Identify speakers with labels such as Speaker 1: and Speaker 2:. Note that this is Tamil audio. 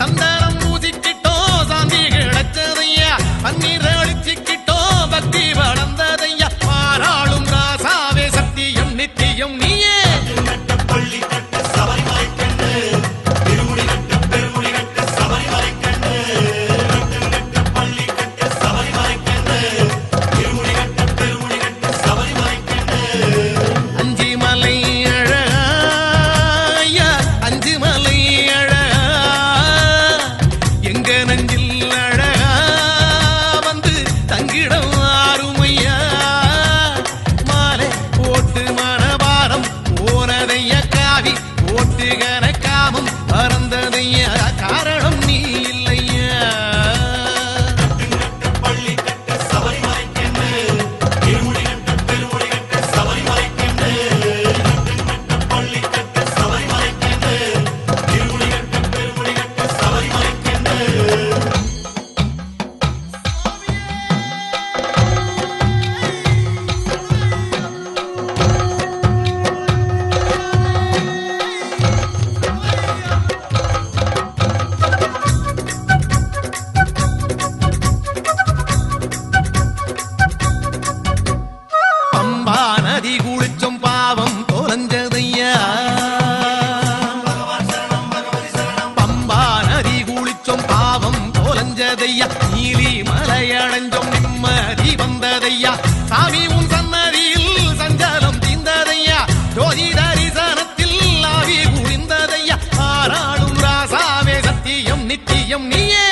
Speaker 1: Sandaram வந்ததையா நீலி மலையடைஞ்சோம் நிம்மதி வந்ததையா? சாமி உன் சன்னதியில் சஞ்சலம் தீந்ததையா ஜோதி தரிசனத்தில் ஆவி குளிந்ததையா ஆராடும் ராசாவே சத்தியம் நித்தியம் நீயே.